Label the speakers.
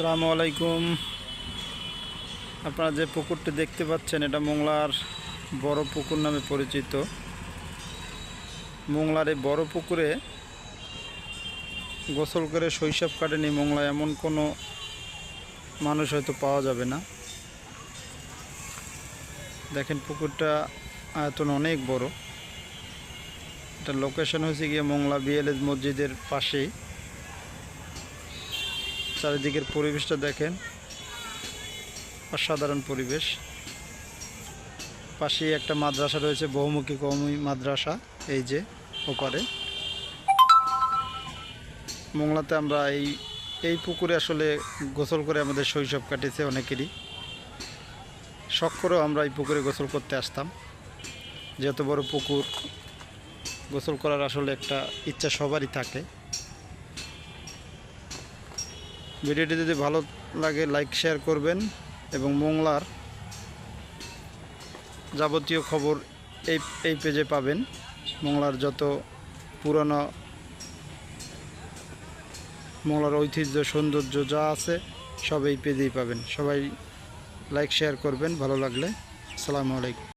Speaker 1: আসসালামু আলাইকুম। আপনারা যে পুকুরটি দেখতে পাচ্ছেন, এটা মোংলার বড় পুকুর নামে পরিচিত। মোংলার এই বড় পুকুরে গোসল করে শৈশব কাটেনি মোংলা এমন কোনো মানুষ হয়তো পাওয়া যাবে না। দেখেন, পুকুরটা আয়তন অনেক বড়। এটা লোকেশন হয়েছে গিয়ে মোংলা বিএলএস মসজিদের পাশেই। চারিদিকের পরিবেশটা দেখেন। অসাধারণ পরিবেশ। পাশেই একটা মাদ্রাসা রয়েছে, বহুমুখী কৌমি মাদ্রাসা, এই যে, ওপারে। মোংলাতে আমরা এই এই পুকুরে আসলে গোসল করে আমাদের শৈশব কাটিয়েছে অনেকেরই। শখ করেও আমরা এই পুকুরে গোসল করতে আসতাম। যত বড় পুকুর, গোসল করার আসলে একটা ইচ্ছা সবারই থাকে। ভিডিওটি যদি ভালো লাগে লাইক শেয়ার করবেন এবং মোংলার যাবতীয় খবর এই এই পেজে পাবেন। মোংলার যত পুরনো মোংলার ঐতিহ্য, সৌন্দর্য যা আছে, সব এই পেজেই পাবেন। সবাই লাইক শেয়ার করবেন, ভালো লাগলে। আসসালামু আলাইকুম।